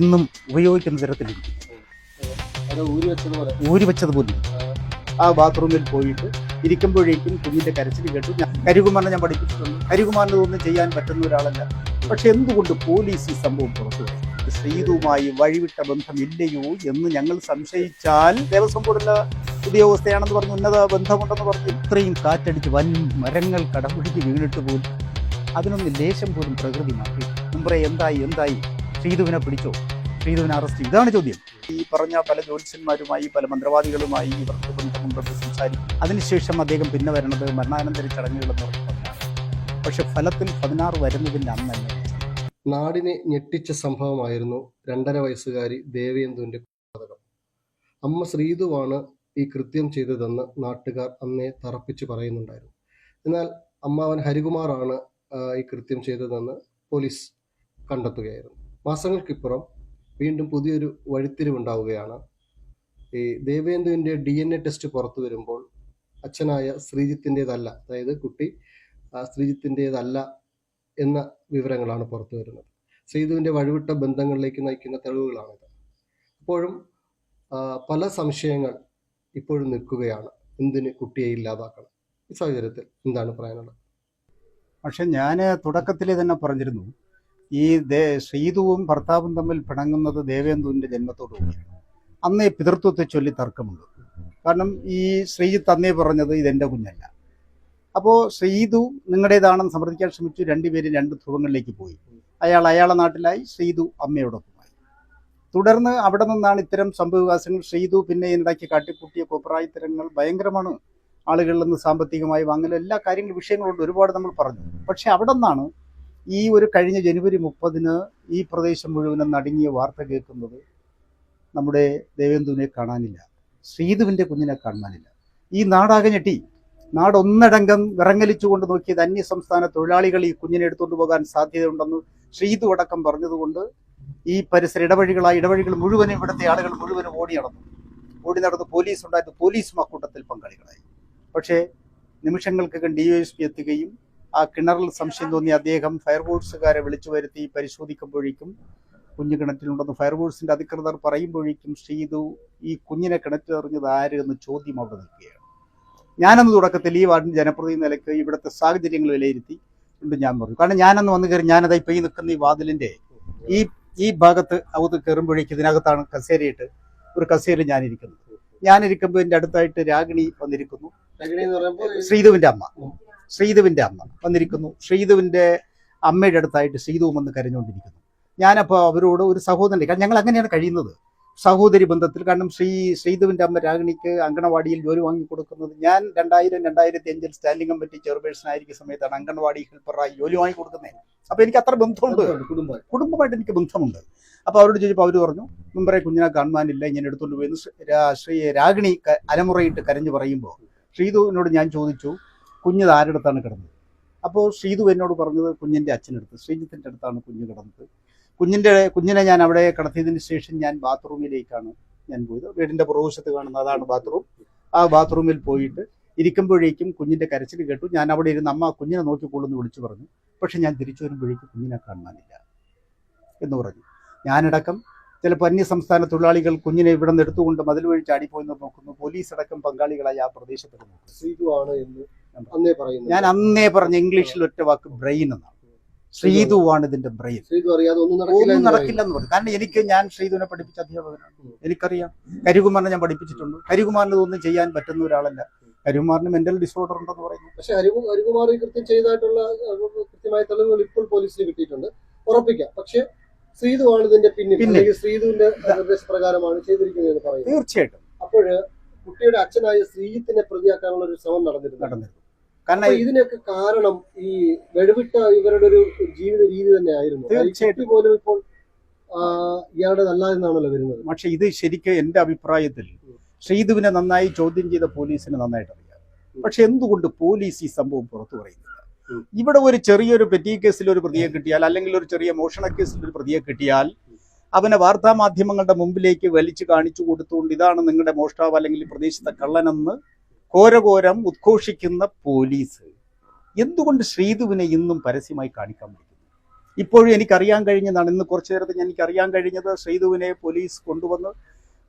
ഇന്നും ഉപയോഗിക്കുന്ന തരത്തിലിരിക്കും. ഊരി വെച്ചതുപോലെ ആ ബാത്റൂമിൽ പോയിട്ട് ഇരിക്കുമ്പോഴേക്കും കുഞ്ഞിന്റെ കരച്ചിൽ കേട്ടു. ഞാൻ കരികുമാറിനെ ഞാൻ പഠിപ്പിച്ചിട്ടുണ്ട്. കരികുമാറിന് ഒന്നും ചെയ്യാൻ പറ്റുന്ന ഒരാളല്ല. പക്ഷെ എന്തുകൊണ്ട് പോലീസ് ഈ സംഭവം പുറത്തു വരും? ശ്രീതുവുമായി വഴിവിട്ട ബന്ധമില്ലയോ എന്ന് ഞങ്ങൾ സംശയിച്ചാൽ ദേവസ്വം ബോർഡിലെ ഉദ്യോഗസ്ഥയാണെന്ന് പറഞ്ഞു ഉന്നത ബന്ധമുണ്ടെന്ന് പറഞ്ഞ്. ഇത്രയും കാറ്റടിച്ച് വൻ മരങ്ങൾ കടപിടിച്ച് വീണിട്ട് പോലും അതിനൊന്ന് ലേശം പോലും പ്രകൃതി മാറ്റി. മുമ്പേ എന്തായി എന്തായി? ശ്രീതുവിനെ പിടിച്ചോ? ശ്രീധുവിനെ അറസ്റ്റ് ഇതാണ് ചോദ്യം. ഈ പറഞ്ഞ പല ജ്യോത്സ്യന്മാരുമായി പല മന്ത്രവാദികളുമായി ഇവർക്ക് ബന്ധമുണ്ടെന്ന് സംസാരിക്കും. അതിനുശേഷം അദ്ദേഹം പിന്നെ വരണത് മരണാനന്തര ചടങ്ങുകളെന്ന് പക്ഷെ ഫലത്തിൽ പതിനാറ് വരുന്നതിന്റെ അന്നല്ല? നാടിനെ ഞെട്ടിച്ച സംഭവമായിരുന്നു രണ്ടര വയസ്സുകാരി ദേവേന്ദുവിന്റെ കൊലപാതകം. അമ്മ ശ്രീതുവാണ് ഈ കൃത്യം ചെയ്തതെന്ന് നാട്ടുകാർ അന്നേ തറപ്പിച്ച് പറയുന്നുണ്ടായിരുന്നു. എന്നാൽ അമ്മാവൻ ഹരികുമാറാണ് ഈ കൃത്യം ചെയ്തതെന്ന് പോലീസ് കണ്ടെത്തുകയായിരുന്നു. മാസങ്ങൾക്കിപ്പുറം വീണ്ടും പുതിയൊരു വഴിത്തിരിവുണ്ടാവുകയാണ്. ഈ ദേവേന്ദുവിന്റെ ഡി എൻ എ ടെസ്റ്റ് പുറത്തു വരുമ്പോൾ അച്ഛനായ ശ്രീജിത്തിന്റെതല്ല അതായത് കുട്ടി ശ്രീജിത്തിന്റെതല്ല എന്ന വിവരങ്ങളാണ് പുറത്തു വരുന്നത്. ശ്രീധുവിന്റെ വഴിവിട്ട ബന്ധങ്ങളിലേക്ക് നയിക്കുന്ന തെളിവുകളാണിത്. അപ്പോഴും പല സംശയങ്ങൾ ഇപ്പോഴും നിൽക്കുകയാണ്. എന്തിന് കുട്ടിയെ ഇല്ലാതാക്കണം? ഈ സാഹചര്യത്തിൽ എന്താണ് പറയാനുള്ളത്? പക്ഷെ ഞാൻ തുടക്കത്തിൽ തന്നെ പറഞ്ഞിരുന്നു ഈ ശ്രീതുവും ഭർത്താവും തമ്മിൽ പിണങ്ങുന്നത് ദേവേന്ദുവിന്റെ ജന്മത്തോടു കൂടിയാണ്. അന്നേ പിതൃത്വത്തെ ചൊല്ലി തർക്കമുണ്ട്. കാരണം ഈ ശ്രീജിത്ത് അന്നേ പറഞ്ഞത് ഇതെന്റെ കുഞ്ഞല്ല. അപ്പോൾ ശ്രീതു നിങ്ങളുടേതാണെന്ന് സമ്മർദ്ദിക്കാൻ ശ്രമിച്ചു. രണ്ടുപേരും രണ്ട് ധ്രുവങ്ങളിലേക്ക് പോയി. അയാൾ അയാളെ നാട്ടിലായി ശ്രീതു അമ്മയോടൊപ്പമായി. തുടർന്ന് അവിടെ നിന്നാണ് ഇത്തരം സംഭവവികാസങ്ങൾ ശ്രീതു പിന്നെ ഉണ്ടാക്കി കാട്ടിക്കൂട്ടിയ കോപ്രായിത്തരങ്ങൾ ഭയങ്കരമാണ് ആളുകളിൽ നിന്ന് സാമ്പത്തികമായി വാങ്ങലും എല്ലാ കാര്യങ്ങളും വിഷയങ്ങളുണ്ട്. ഒരുപാട് നമ്മൾ പറഞ്ഞു. പക്ഷെ അവിടെ നിന്നാണ് ഈ ഒരു കഴിഞ്ഞ ജനുവരി മുപ്പതിന് ഈ പ്രദേശം മുഴുവനും നടുങ്ങിയ വാർത്ത കേൾക്കുന്നത് നമ്മുടെ ദേവേന്ദുവിനെ കാണാനില്ല ശ്രീധുവിന്റെ കുഞ്ഞിനെ കാണാനില്ല. ഈ നാടാകെ ഞെട്ടി. നാടൊന്നടങ്കം വിറങ്ങലിച്ചുകൊണ്ട് നോക്കിയത് അന്യ സംസ്ഥാന തൊഴിലാളികൾ ഈ കുഞ്ഞിനെ എടുത്തുകൊണ്ട് പോകാൻ സാധ്യതയുണ്ടെന്ന് ശ്രീതു അടക്കം പറഞ്ഞതുകൊണ്ട് ഈ പരിസര ഇടവഴികളായ ഇടവഴികൾ മുഴുവനും ഇവിടുത്തെ ആളുകൾ മുഴുവനും ഓടി നടന്നു. ഓടി നടന്ന് പോലീസ് ഉണ്ടായിരുന്നു പോലീസും അക്കൂട്ടത്തിൽ പങ്കാളികളായി. പക്ഷേ നിമിഷങ്ങൾക്കകം ഡി എസ് പി എത്തുകയും ആ കിണറിൽ സംശയം തോന്നി അദ്ദേഹം ഫയർഫോഴ്സുകാരെ വിളിച്ചു വരുത്തി പരിശോധിക്കുമ്പോഴേക്കും കുഞ്ഞ് കിണറ്റിലുണ്ടെന്ന് ഫയർഫോഴ്സിന്റെ അധികൃതർ പറയുമ്പോഴേക്കും ശ്രീതു ഈ കുഞ്ഞിനെ കിണറ്റിലെറിഞ്ഞത് ആര് എന്ന് ചോദ്യം അവിടെ നിൽക്കുകയാണ്. ഞാനന്ന് തുടക്കത്തിൽ ഈ വാർഡിന്റെ ജനപ്രതിനിധി നിലയ്ക്ക് ഇവിടുത്തെ സാഹചര്യങ്ങൾ വിലയിരുത്തി ഉണ്ട് ഞാൻ പറഞ്ഞു. കാരണം ഞാനന്ന് വന്നു കയറി ഞാനത് ഇപ്പൊ ഈ നിൽക്കുന്ന ഈ വാതിലിന്റെ ഈ ഈ ഭാഗത്ത് അകത്ത് കയറുമ്പോഴേക്ക് ഇതിനകത്താണ് കസേരയിട്ട് ഒരു കസേരയിൽ ഞാനിരിക്കുന്നത്. ഞാനിരിക്കുമ്പോൾ എന്റെ അടുത്തായിട്ട് രാഗിണി വന്നിരിക്കുന്നു. ശ്രീധുവിന്റെ അമ്മ. ശ്രീധുവിന്റെ അമ്മ വന്നിരിക്കുന്നു. ശ്രീതുവിന്റെ അമ്മയുടെ അടുത്തായിട്ട് ശ്രീധുവും വന്ന് കരഞ്ഞുകൊണ്ടിരിക്കുന്നു. ഞാനപ്പോൾ അവരോട് ഒരു സഹോദരൻ കാരണം ഞങ്ങൾ അങ്ങനെയാണ് കഴിയുന്നത്. സഹോദരി ബന്ധത്തിൽ കാരണം ശ്രീ ശ്രീതുവിന്റെ അമ്മ രാഗിണിക്ക് അങ്കണവാടിയിൽ ജോലി വാങ്ങി കൊടുക്കുന്നത് ഞാൻ രണ്ടായിരം രണ്ടായിരത്തി അഞ്ചിൽ സ്റ്റാൻഡിംഗ് കമ്മിറ്റി ചെയർപേഴ്സൺ ആയിരിക്കുന്ന സമയത്താണ് അങ്കണവാടി ഹെൽപ്പറായി ജോലി വാങ്ങി കൊടുക്കുന്നത് അപ്പോൾ എനിക്ക് അത്ര ബന്ധമുണ്ട്. കുടുംബം കുടുംബമായിട്ട് എനിക്ക് ബന്ധമുണ്ട്. അപ്പോൾ അവരോട് ചോദിച്ചപ്പോൾ അവർ പറഞ്ഞു മുമ്പറേ കുഞ്ഞിനെ കാണുവാനില്ല ഇങ്ങനെ എടുത്തുകൊണ്ട് പോയി ശ്രീ- രാഗിണി അലമുറയിട്ട് കരഞ്ഞു പറയുമ്പോൾ ശ്രീധുവിനോട് ഞാൻ ചോദിച്ചു കുഞ്ഞത് ആരുടെ അടുത്താണ് കിടന്നത്? അപ്പോൾ ശ്രീതു എന്നോട് പറഞ്ഞത് കുഞ്ഞിന്റെ അച്ഛനടുത്ത് ശ്രീജിത്തിന്റെ അടുത്താണ് കുഞ്ഞ് കിടന്നത്. കുഞ്ഞിന്റെ കുഞ്ഞിനെ ഞാൻ അവിടെ കിടത്തിയതിന് ശേഷം ഞാൻ ബാത്റൂമിലേക്കാണ് ഞാൻ പോയത്. വീടിന്റെ പുറകുവശത്ത് കാണുന്ന അതാണ് ബാത്റൂം. ആ ബാത്റൂമിൽ പോയിട്ട് ഇരിക്കുമ്പോഴേക്കും കുഞ്ഞിന്റെ കരച്ചിൽ കേട്ടു. ഞാൻ അവിടെ ഇരുന്ന് അമ്മ കുഞ്ഞിനെ നോക്കിക്കൊള്ളുന്നു വിളിച്ചു പറഞ്ഞു. പക്ഷെ ഞാൻ തിരിച്ചു വരുമ്പോഴേക്കും കുഞ്ഞിനെ കാണാനില്ല എന്ന് പറഞ്ഞു. ഞാനടക്കം ചിലപ്പോൾ അന്യ സംസ്ഥാന തൊഴിലാളികൾ കുഞ്ഞിനെ ഇവിടെ നിന്ന് എടുത്തുകൊണ്ട് മതിൽ വഴി ചാടിപ്പോയി നോക്കുന്നു. പോലീസ് അടക്കം പങ്കാളികളായി ആ പ്രദേശത്ത് നോക്കുന്നു. ഞാൻ അന്നേ പറഞ്ഞ ഇംഗ്ലീഷിൽ ഒറ്റ വാക്ക് ബ്രെയിൻ എന്നാണ്. ശ്രീതുവാണ് ഇതിന്റെ ബ്രെയിൻ. ഒന്നും നടക്കില്ലെന്ന് പറഞ്ഞു കാരണം എനിക്ക് ഞാൻ ശ്രീതുവിനെ പഠിപ്പിച്ച അധ്യാപകനാണ്. എനിക്കറിയാം. കരികുമാറിനെ ഞാൻ പഠിപ്പിച്ചിട്ടുണ്ട്. കരികുമാറിന് ഇതൊന്നും ചെയ്യാൻ പറ്റുന്ന ഒരാളല്ല. ഹരികുമാറിന് മെന്റൽ ഡിസോർഡർ ഉണ്ടെന്ന് പറയുന്നു. പക്ഷെ ഹരികു ഹരികുമാർ കൃത്യം ചെയ്തതായിട്ടുള്ള കൃത്യമായ തെളിവുകൾ ഇപ്പോൾ പോലീസിന് കിട്ടിയിട്ടുണ്ട്. ഉറപ്പിക്കാം. പക്ഷെ ശ്രീതുവാണ് ഇതിന്റെ പിന്നിൽ. ശ്രീതുവിന്റെ നിർദ്ദേശപ്രകാരമാണ് ചെയ്തിരിക്കുന്നത് എന്ന് പറയുന്നത് തീർച്ചയായിട്ടും. അപ്പോഴ് കുട്ടിയുടെ അച്ഛനായ ശ്രീജിത്തിനെ പ്രതിയാക്കാനുള്ള ഒരു ശ്രമം നടന്നിരുന്നു. നടന്നിരുന്നു. കാരണം ഇതിനൊക്കെ കാരണം ഈ വെടിവിട്ട ഇവരുടെ ഒരു ജീവിത രീതി തന്നെ ആയിരുന്നു തീർച്ചയായിട്ടും. പോലും ഇപ്പോൾ ഇയാളുടെ ഇയാളുടേതല്ല എന്നാണല്ലോ വരുന്നത്. പക്ഷെ ഇത് ശരിക്കും എന്റെ അഭിപ്രായത്തിൽ ശ്രീധുവിനെ നന്നായി ചോദ്യം ചെയ്ത പോലീസിന് നന്നായിട്ട് അറിയാം. പക്ഷെ എന്തുകൊണ്ട് പോലീസ് ഈ സംഭവം പുറത്തു പറയുന്നില്ല? ഇവിടെ ഒരു ചെറിയൊരു പെറ്റി കേസിൽ ഒരു പ്രതിയെ കിട്ടിയാൽ അല്ലെങ്കിൽ ഒരു ചെറിയ മോഷണ കേസിൽ ഒരു പ്രതിയെ കിട്ടിയാൽ അവനെ വാർത്താ മാധ്യമങ്ങളുടെ മുമ്പിലേക്ക് വലിച്ചു കാണിച്ചു കൊടുത്തുകൊണ്ട് ഇതാണ് നിങ്ങളുടെ മോഷ്ടാവ് അല്ലെങ്കിൽ പ്രദേശത്തെ കള്ളനെന്ന് ഘോരഘോരം ഉദ്ഘോഷിക്കുന്ന പോലീസ്. എന്തുകൊണ്ട് ശ്രീധുവിനെ ഇന്നും പരസ്യമായി കാണിക്കാൻ പറ്റുന്നു ഇപ്പോഴും എനിക്കറിയാൻ കഴിഞ്ഞതാണ് ഇന്ന് കുറച്ചു നേരത്തെ എനിക്ക് അറിയാൻ കഴിഞ്ഞത് ശ്രീധുവിനെ പോലീസ് കൊണ്ടുവന്ന്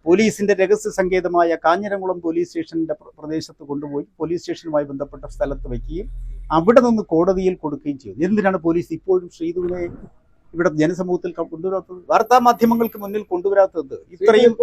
പോലീസിന്റെ രഹസ്യ സങ്കേതമായ കാഞ്ഞിരംകുളം പോലീസ് സ്റ്റേഷന്റെ പ്ര- പ്രദേശത്ത് കൊണ്ടുപോയി പോലീസ് സ്റ്റേഷനുമായി ബന്ധപ്പെട്ട സ്ഥലത്ത് വയ്ക്കുകയും അവിടെ നിന്ന് കോടതിയിൽ കൊടുക്കുകയും ചെയ്തു. എന്തിനാണ് പോലീസ് ഇപ്പോഴും ശ്രീധുവിനെ ഇവിടെ ജനസമൂഹത്തിൽ കൊണ്ടുവരാത്തത് വാർത്താ മാധ്യമങ്ങൾക്ക് മുന്നിൽ കൊണ്ടുവരാത്തത് ഇത്രയും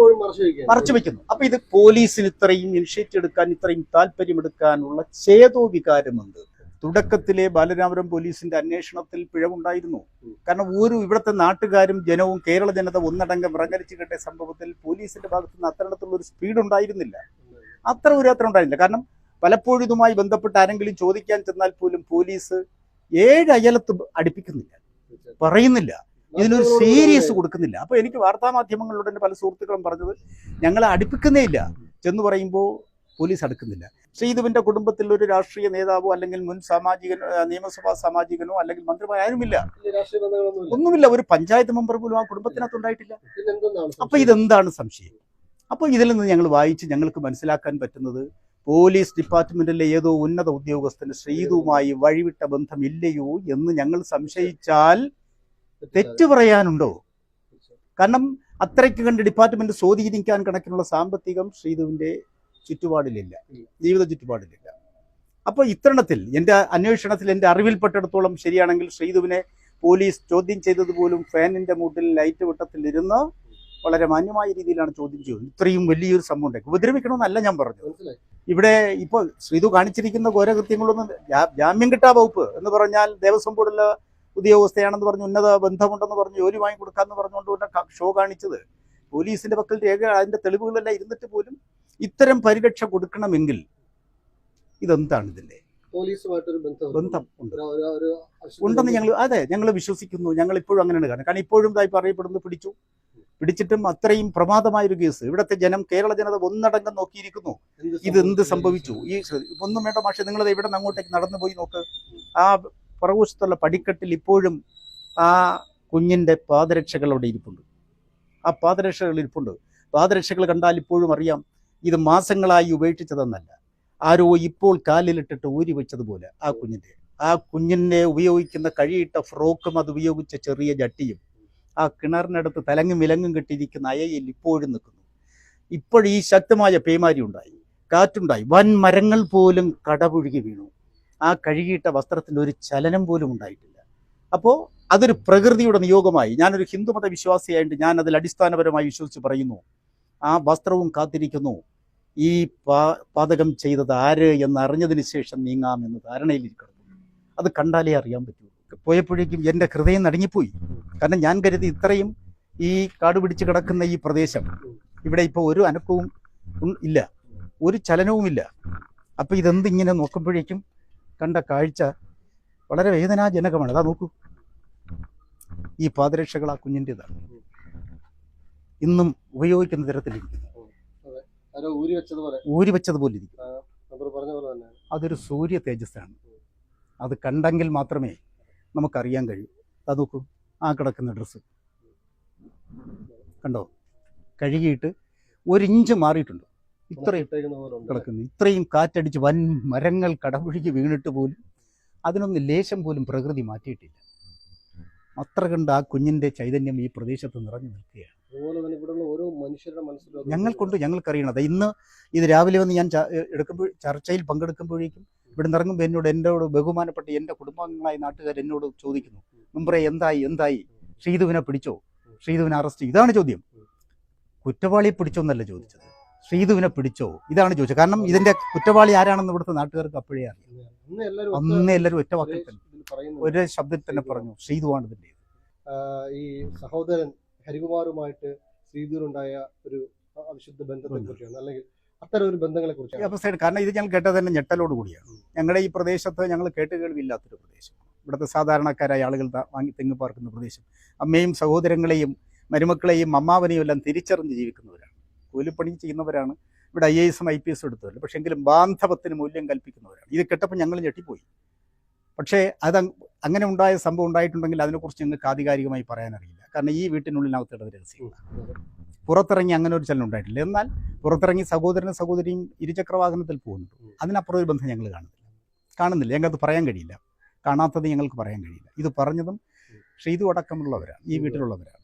മറച്ചു വെക്കുന്നു അപ്പൊ ഇത് പോലീസിന് ഇത്രയും ഇനിഷ്യേറ്റീവ് എടുക്കാൻ ഇത്രയും താല്പര്യമെടുക്കാനുള്ള ചേതോ വികാരമുണ്ട് തുടക്കത്തിലെ ബാലരാമപുരം പോലീസിന്റെ അന്വേഷണത്തിൽ പിഴവുണ്ടായിരുന്നു. കാരണം ഒരു ഇവിടുത്തെ നാട്ടുകാരും ജനവും കേരള ജനത ഒന്നടങ്കം ഇറങ്ങലിച്ചു കെട്ടിയ സംഭവത്തിൽ പോലീസിന്റെ ഭാഗത്തു നിന്ന് അത്തരത്തിലുള്ള ഒരു സ്പീഡ് ഉണ്ടായിരുന്നില്ല. അത്ര ഒരു അത്ര ഉണ്ടായിരുന്നില്ല. കാരണം പലപ്പോഴും ഇതുമായി ബന്ധപ്പെട്ട് ആരെങ്കിലും ചോദിക്കാൻ ചെന്നാൽ പോലും പോലീസ് ഏഴ് അയലത്ത് അടുപ്പിക്കുന്നില്ല. പറയുന്നില്ല. ഇതിനൊരു സീരിയസ് കൊടുക്കുന്നില്ല. അപ്പൊ എനിക്ക് വാർത്താ മാധ്യമങ്ങളിലൂടെ എന്റെ പല സുഹൃത്തുക്കളും പറഞ്ഞത് ഞങ്ങളെ അടുപ്പിക്കുന്നേ ഇല്ല. എന്ന് പറയുമ്പോൾ പോലീസ് അടുക്കുന്നില്ല. ശ്രീധുവിന്റെ കുടുംബത്തിൽ ഒരു രാഷ്ട്രീയ നേതാവോ അല്ലെങ്കിൽ മുൻ സാമാജിക നിയമസഭാ സാമാജികനോ അല്ലെങ്കിൽ മന്ത്രിമാരോ ആരുമില്ല. ഒന്നുമില്ല. ഒരു പഞ്ചായത്ത് മെമ്പർ പോലും ആ കുടുംബത്തിനകത്ത് ഉണ്ടായിട്ടില്ല. പിന്നെ എന്തെന്നാണ് അപ്പൊ സംശയം? ഇതെന്താണ് സംശയം? അപ്പൊ ഇതിൽ നിന്ന് ഞങ്ങൾ വായിച്ച് ഞങ്ങൾക്ക് മനസ്സിലാക്കാൻ പറ്റുന്നത് പോലീസ് ഡിപ്പാർട്ട്മെന്റിലെ ഏതോ ഉന്നത ഉദ്യോഗസ്ഥന് ശ്രീതുമായി വഴിവിട്ട ബന്ധമില്ലയോ എന്ന് ഞങ്ങൾ സംശയിച്ചാൽ തെറ്റ് പറയാനുണ്ടോ? കാരണം അത്രയ്ക്ക് കണ്ട് ഡിപ്പാർട്ട്മെന്റ് സ്വാധീനിക്കാൻ കണക്കിനുള്ള സാമ്പത്തികം ശ്രീധുവിന്റെ ചുറ്റുപാടിലില്ല. ജീവിത ചുറ്റുപാടിലില്ല. അപ്പോൾ ഇത്തരണത്തിൽ എന്റെ അന്വേഷണത്തിൽ എന്റെ അറിവിൽപ്പെട്ടിടത്തോളം ശരിയാണെങ്കിൽ ശ്രീധുവിനെ പോലീസ് ചോദ്യം ചെയ്തതുപോലും ഫാനിന്റെ മൂട്ടിൽ ലൈറ്റ് വെട്ടത്തിൽ ഇരുന്ന് വളരെ മാന്യമായ രീതിയിലാണ് ചോദ്യം ചെയ്യുന്നത്. ഇത്രയും വലിയൊരു സംഭവം ഉണ്ടായി. ഉപദ്രവിക്കണമെന്നല്ല ഞാൻ പറഞ്ഞു ഇവിടെ ഇപ്പോൾ ശ്രീതു കാണിച്ചിരിക്കുന്ന ഘോരകൃത്യങ്ങളൊന്നും ജാമ്യം കിട്ടാ വകുപ്പ് എന്ന് പറഞ്ഞാൽ ദേവസ്വം ബോർഡിലെ ഉദ്യോഗസ്ഥയാണെന്ന് പറഞ്ഞു ഉന്നത ബന്ധമുണ്ടെന്ന് പറഞ്ഞു ജോലി വാങ്ങി കൊടുക്കാന്ന് പറഞ്ഞുകൊണ്ട് ഷോ കാണിച്ചത്. പോലീസിന്റെ പക്കൽ രേഖ അതിന്റെ തെളിവുകളെല്ലാം ഇരുന്നിട്ട് പോലും ഇത്തരം പരിരക്ഷ കൊടുക്കണമെങ്കിൽ ഇതെന്താണ് ഇതിന്റെ പോലീസുമായിട്ടൊരു ബന്ധം ഉണ്ട്? ഉണ്ടെന്ന് ഞങ്ങൾ അതെ ഞങ്ങൾ വിശ്വസിക്കുന്നു. ഞങ്ങൾ ഇപ്പോഴും അങ്ങനെയാണ്. കാരണം കാരണം ഇപ്പോഴും ഇതായി പറയപ്പെടുന്നു പിടിച്ചു. പിടിച്ചിട്ടും അത്രയും പ്രമാദമായൊരു കേസ്. ഇവിടുത്തെ ജനം കേരള ജനത ഒന്നടങ്കം നോക്കിയിരിക്കുന്നു. ഇത് എന്ത് സംഭവിച്ചു? ഈ ഒന്നും വേണ്ട മാഷെ നിങ്ങൾ ഇവിടെ നിന്ന് അങ്ങോട്ടേക്ക് നടന്നു പോയി നോക്ക്. ആ പുറകുവശത്തുള്ള പടിക്കെട്ടിൽ ഇപ്പോഴും ആ കുഞ്ഞിന്റെ പാദരക്ഷകൾ അവിടെ ഇരിപ്പുണ്ട്. ആ പാദരക്ഷകൾ ഇരിപ്പുണ്ട്. പാദരക്ഷകൾ കണ്ടാൽ ഇപ്പോഴും അറിയാം ഇത് മാസങ്ങളായി ഉപേക്ഷിച്ചതെന്നല്ല. ആരോ ഇപ്പോൾ കാലിലിട്ടിട്ട് ഊരി വെച്ചതുപോലെ ആ കുഞ്ഞിന്റെ ആ കുഞ്ഞിനെ ഉപയോഗിക്കുന്ന കഴിയിട്ട ഫ്രോക്കും അത് ഉപയോഗിച്ച ചെറിയ ജട്ടിയും ആ കിണറിനടുത്ത് തലങ്ങും വിലങ്ങും കെട്ടിയിരിക്കുന്ന അയയിൽ ഇപ്പോഴും നിൽക്കുന്നു. ഇപ്പോഴീ ശക്തമായ പേമാരി ഉണ്ടായി കാറ്റുണ്ടായി വൻ മരങ്ങൾ പോലും കടപുഴുകി വീണു. ആ കഴുകിയിട്ട വസ്ത്രത്തിൽ ഒരു ചലനം പോലും ഉണ്ടായിട്ടില്ല. അപ്പോൾ അതൊരു പ്രകൃതിയുടെ നിയോഗമായി ഞാനൊരു ഹിന്ദുമത വിശ്വാസിയായിട്ട് ഞാൻ അതിൽ അടിസ്ഥാനപരമായി വിശ്വസിച്ച് പറയുന്നു ആ വസ്ത്രവും കാത്തിരിക്കുന്നു. ഈ പാ പാതകം ചെയ്തത് ആര് എന്ന് അറിഞ്ഞതിന് ശേഷം നീങ്ങാമെന്ന് ധാരണയിലിരിക്കണം അത് കണ്ടാലേ അറിയാൻ പറ്റൂ. പോയപ്പോഴേക്കും എന്റെ ഹൃദയം നടുങ്ങിപ്പോയി. കാരണം ഞാൻ കരുതി ഇത്രയും ഈ കാട് പിടിച്ച് കിടക്കുന്ന ഈ പ്രദേശം ഇവിടെ ഇപ്പോൾ ഒരു അനക്കവും ഇല്ല ഒരു ചലനവുമില്ല. അപ്പൊ ഇതെന്ത് ഇങ്ങനെ നോക്കുമ്പോഴേക്കും കണ്ട കാഴ്ച വളരെ വേദനാജനകമാണ്. അതാ നോക്കൂ. ഈ പാദരക്ഷകൾ ആ കുഞ്ഞിന്റെതാണ്. ഇന്നും ഉപയോഗിക്കുന്ന തരത്തിലിരിക്കുന്നു. ആരോ ഊരി വെച്ചതുപോലെ. ഇരിക്കും അതൊരു സൂര്യ തേജസ്സാണ്. അത് കണ്ടെങ്കിൽ മാത്രമേ നമുക്കറിയാൻ കഴിയൂ. അത് നോക്കൂ. ആ കിടക്കുന്ന ഡ്രസ്സ്. കണ്ടോ? കഴുകിയിട്ട് ഒരിഞ്ച് മാറിയിട്ടുണ്ട്. ഇത്രയും കിടക്കുന്നു. ഇത്രയും കാറ്റടിച്ച് വൻ മരങ്ങൾ കടപുഴകി വീണിട്ട് പോലും അതിനൊന്ന് ലേശം പോലും പ്രകൃതി മാറ്റിയിട്ടില്ല. അത്ര കണ്ട് ആ കുഞ്ഞിന്റെ ചൈതന്യം ഈ പ്രദേശത്ത് നിറഞ്ഞു നിൽക്കുകയാണ്. ഞങ്ങൾക്കൊണ്ട് ഞങ്ങൾക്കറിയണത് ഇന്ന് ഇത് രാവിലെ വന്ന് ഞാൻ എടുക്കുമ്പോൾ ചർച്ചയിൽ പങ്കെടുക്കുമ്പോഴേക്കും ഇവിടെ നിറങ്ങുമ്പോൾ എന്നോട് എന്നോട് ബഹുമാനപ്പെട്ട എന്റെ കുടുംബാംഗങ്ങളായ നാട്ടുകാർ എന്നോട് ചോദിക്കുന്നു. മുമ്പേ എന്തായി എന്തായി? ശ്രീധുവിനെ പിടിച്ചോ? ശ്രീധുവിനെ അറസ്റ്റ് ഇതാണ് ചോദ്യം. കുറ്റവാളിയെ പിടിച്ചോ എന്നല്ല ചോദിച്ചത്. ശ്രീധുവിനെ പിടിച്ചോ? ഇതാണ് ചോദിച്ചത്. കാരണം ഇതിന്റെ കുറ്റവാളി ആരാണെന്ന് ഇവിടുത്തെ നാട്ടുകാർക്ക് അപ്പോഴേ അറിയാം. അന്ന് എല്ലാവരും ഒറ്റ വാക്കിൽ തന്നെ. ഒരു ശബ്ദത്തിൽ തന്നെ പറഞ്ഞു ശ്രീധുവാണ് ഇതിന്റെ ഈ സഹോദരൻ ഹരികുമാറുമായിട്ട് ശ്രീധുവിനുണ്ടായ ഒരു അവിശുദ്ധ ബന്ധത്തെ കുറിച്ചാണ് അല്ലെങ്കിൽ അത്തരം ഒരു ബന്ധങ്ങളെ കുറിച്ച് കാരണം ഇത് ഞങ്ങൾ കേട്ടത് തന്നെ ഞെട്ടലോട് കൂടിയാണ്. ഞങ്ങളുടെ ഈ പ്രദേശത്ത് ഞങ്ങൾ കേട്ട് കേൾവില്ലാത്തൊരു പ്രദേശം. ഇവിടുത്തെ സാധാരണക്കാരായ ആളുകൾ വാങ്ങി തെങ്ങ് പാർക്കുന്ന പ്രദേശം. അമ്മയും സഹോദരങ്ങളെയും മരുമക്കളെയും അമ്മാവനെയും എല്ലാം തിരിച്ചറിഞ്ഞ് ജീവിക്കുന്നവരാണ്. കൂലിപ്പണി ചെയ്യുന്നവരാണ്. ഇവിടെ ഐ എ എസും ഐ പി എസും എടുത്തവരുണ്ട് പക്ഷേ എങ്കിലും ബാന്ധവത്തിന് മൂല്യം കൽപ്പിക്കുന്നവരാണ്. ഇത് കിട്ടപ്പോൾ ഞങ്ങൾ ഞെട്ടിപ്പോയി. പക്ഷേ അത് അങ്ങനെ ഉണ്ടായ സംഭവം ഉണ്ടായിട്ടുണ്ടെങ്കിൽ അതിനെക്കുറിച്ച് ഞങ്ങൾക്ക് ആധികാരികമായി പറയാനറിയില്ല. കാരണം ഈ വീട്ടിനുള്ളിനകത്തുള്ളത് രഹസ്യമാണ്. പുറത്തിറങ്ങി അങ്ങനെ ഒരു ചലനം ഉണ്ടായിട്ടില്ല. എന്നാൽ പുറത്തിറങ്ങി സഹോദരനും സഹോദരിയും ഇരുചക്രവാഹനത്തിൽ പോകുന്നുണ്ട്. അതിനപ്പുറം ഒരു ബന്ധം ഞങ്ങൾ കാണുന്നില്ല. കാണുന്നില്ല. ഞങ്ങൾക്കത് പറയാൻ കഴിയില്ല. കാണാത്തത് ഞങ്ങൾക്ക് പറയാൻ കഴിയില്ല. ഇത് പറഞ്ഞതും ഷെയ്തു അടക്കമുള്ളവരാണ് ഈ. വീട്ടിലുള്ളവരാണ്.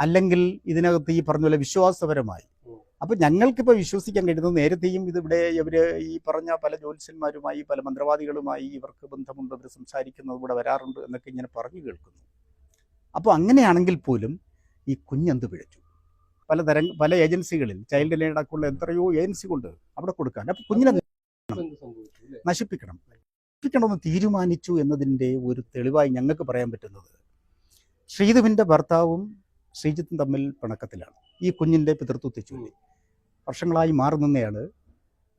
അല്ലെങ്കിൽ ഇതിനകത്ത് ഈ പറഞ്ഞ പോലെ വിശ്വാസപരമായി. അപ്പം അപ്പൊ ഞങ്ങൾക്കിപ്പോൾ വിശ്വസിക്കാൻ കഴിയുന്നത് നേരത്തെയും ഇതിവിടെ ഇവർ ഈ പറഞ്ഞ പല ജ്യോത്സ്യന്മാരുമായി പല മന്ത്രവാദികളുമായി ഇവർക്ക് ബന്ധമുണ്ട് ഇവർ സംസാരിക്കുന്നത് ഇവിടെ വരാറുണ്ട് എന്നൊക്കെ ഇങ്ങനെ പറഞ്ഞു കേൾക്കുന്നു. അപ്പോൾ അങ്ങനെയാണെങ്കിൽ പോലും ഈ കുഞ്ഞെന്ത് പിഴച്ചു. പല തരം പല ഏജൻസികളിൽ ചൈൽഡ് ലൈൻ അടക്കമുള്ള എത്രയോ ഏജൻസി കൊണ്ട് അവിടെ കൊടുക്കാൻ. അപ്പോൾ കുഞ്ഞിനെ നശിപ്പിക്കണം. നശിപ്പിക്കണമെന്ന് തീരുമാനിച്ചു എന്നതിന്റെ ഒരു തെളിവായി ഞങ്ങൾക്ക് പറയാൻ പറ്റുന്നത്. ശ്രീധുവിന്റെ ഭർത്താവും ശ്രീജിത്തും തമ്മിൽ പിണക്കത്തിലാണ്. ഈ കുഞ്ഞിന്റെ പിതൃത്വത്തെ ചൊല്ലി വർഷങ്ങളായി മാറി നിന്നയാൾ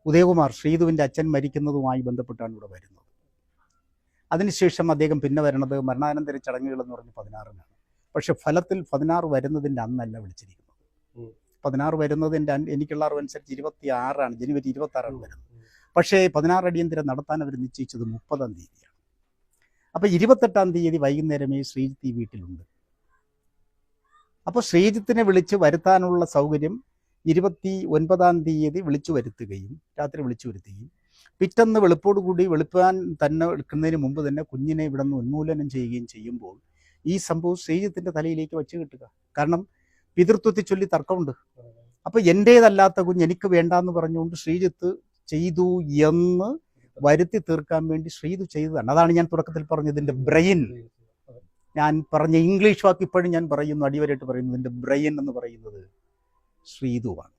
ഉദയകുമാർ ശ്രീധുവിന്റെ അച്ഛൻ മരിക്കുന്നതുമായി ബന്ധപ്പെട്ടാണ് ഇവിടെ വരുന്നത്. അതിനുശേഷം അദ്ദേഹം പിന്നെ വരണത് മരണാനന്തര ചടങ്ങുകൾ എന്ന് പറഞ്ഞ് പതിനാറിനാണ്. പക്ഷെ ഫലത്തിൽ പതിനാറ് വരുന്നതിന്റെ അന്നല്ല വിളിച്ചിരിക്കുന്നത്. പതിനാറ് വരുന്നതിന്റെ എനിക്കുള്ള അറിവനുസരിച്ച് ഇരുപത്തി ആറാണ് ജനുവരി ഇരുപത്തി ആറാണ് വരുന്നത്. പക്ഷേ പതിനാറ് അടിയന്തരം നടത്താൻ അവർ നിശ്ചയിച്ചത് മുപ്പതാം തീയതിയാണ്. അപ്പോൾ ഇരുപത്തെട്ടാം തീയതി വൈകുന്നേരമേ ശ്രീജിത്ത് ഈ വീട്ടിലുണ്ട്. അപ്പോൾ ശ്രീജിത്തിനെ വിളിച്ച് വരുത്താനുള്ള സൗകര്യം ഇരുപത്തി ഒൻപതാം തീയതി വിളിച്ചു വരുത്തുകയും രാത്രി വിളിച്ചു വരുത്തുകയും പിറ്റന്ന് വെളുപ്പോടുകൂടി വെളുപ്പാൻ തന്നെ എടുക്കുന്നതിന് മുമ്പ് തന്നെ കുഞ്ഞിനെ ഇവിടെ നിന്ന് ഉന്മൂലനം ചെയ്യുകയും ചെയ്യുമ്പോൾ ഈ സംഭവം ശ്രീജിത്തിന്റെ തലയിലേക്ക് വെച്ച് കിട്ടുക. കാരണം പിതൃത്വത്തെ ചൊല്ലി തർക്കമുണ്ട്. അപ്പൊ എന്റേതല്ലാത്ത കുഞ്ഞ് എനിക്ക് വേണ്ടാന്ന് പറഞ്ഞുകൊണ്ട് ശ്രീജിത്ത് ചെയ്തു എന്ന് വരുത്തി തീർക്കാൻ വേണ്ടി ശ്രീതു ചെയ്തതാണ്. അതാണ് ഞാൻ തുടക്കത്തിൽ പറഞ്ഞതിന്റെ ബ്രെയിൻ. ഞാൻ പറഞ്ഞ ഇംഗ്ലീഷ് വാക്ക് ഇപ്പോഴും ഞാൻ പറയുന്നു. അടിവരായിട്ട് പറയുന്നത് ഇതിന്റെ ബ്രെയിൻ എന്ന് പറയുന്നത് ശ്രീതുവാണ്.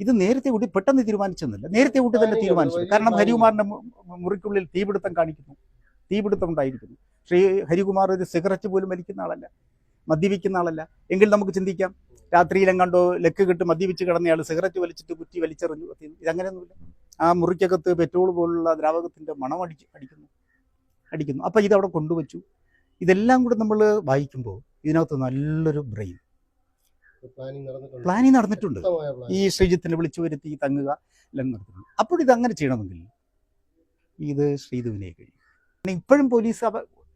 ഇത് നേരത്തെ കൂടി പെട്ടെന്ന് തീരുമാനിച്ചെന്നില്ല. നേരത്തെ കൂട്ടി തന്നെ തീരുമാനിച്ചു. കാരണം ഹരികുമാറിന്റെ മുറിക്കുള്ളിൽ തീപിടുത്തം കാണിക്കുന്നു. തീപിടുത്തം ഉണ്ടായിരിക്കുന്നു. ശ്രീ ഹരികുമാർ ഒരു സിഗരറ്റ് പോലും വലിക്കുന്ന ആളല്ല. മദ്യപിക്കുന്ന ആളല്ല. എങ്കിൽ നമുക്ക് ചിന്തിക്കാം. രാത്രിയിലും കണ്ടോ ലക്ക് കിട്ട് മദ്യപിച്ച് കിടന്നയാൾ സിഗരറ്റ് വലിച്ചിട്ട് കുറ്റി വലിച്ചെറിഞ്ഞു. ഇതങ്ങനെയൊന്നുമില്ല ആ മുറിക്കകത്ത് പെട്രോൾ പോലുള്ള ദ്രാവകത്തിന്റെ മണം അടിച്ച് അടിക്കുന്നു. അടിക്കുന്നു. അപ്പം ഇതവിടെ കൊണ്ടുവച്ചു. ഇതെല്ലാം കൂടെ നമ്മൾ വായിക്കുമ്പോൾ ഇതിനകത്ത് നല്ലൊരു ബ്രെയിൻ പ്ലാനിങ് നടന്നിട്ടുണ്ട്. ഈ ശ്രീജിത്തിനെ വിളിച്ചു വരുത്തി തങ്ങുക എല്ലാം നടത്തുന്നു അപ്പോൾ ഇതങ്ങനെ അങ്ങനെ ചെയ്യണമെങ്കിൽ ഇത് ശ്രീധുവിനെ കഴിയും. ഇപ്പോഴും പോലീസ്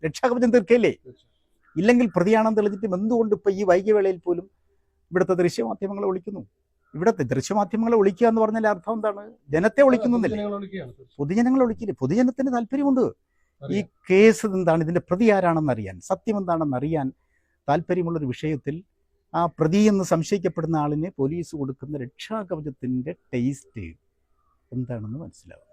രക്ഷാകവചം തീർക്കല്ലേ? ഇല്ലെങ്കിൽ പ്രതിയാണെന്ന് തെളിഞ്ഞിട്ടും എന്തുകൊണ്ട് ഇപ്പൊ ഈ വൈകിയവേളയിൽ പോലും ഇവിടുത്തെ ദൃശ്യമാധ്യമങ്ങളെ വിളിക്കുന്നു ഇവിടുത്തെ ദൃശ്യമാധ്യമങ്ങളെ വിളിക്കുക എന്ന് പറഞ്ഞാൽ അർത്ഥം എന്താണ്? ജനത്തെ വിളിക്കുന്നില്ലേ. പൊതുജനങ്ങളെ വിളിക്കില്ലേ പൊതുജനത്തിന് താല്പര്യമുണ്ട്. ഈ കേസ് എന്താണ്? ഇതിന്റെ പ്രതി ആരാണെന്ന് അറിയാൻ സത്യം എന്താണെന്ന് അറിയാൻ താല്പര്യമുള്ളൊരു വിഷയത്തിൽ ആ പ്രതി എന്ന് സംശയിക്കപ്പെടുന്ന ആളിന് പോലീസ് കൊടുക്കുന്ന രക്ഷാകവചത്തിന്റെ ടേസ്റ്റ് എന്താണെന്ന് മനസ്സിലാവും.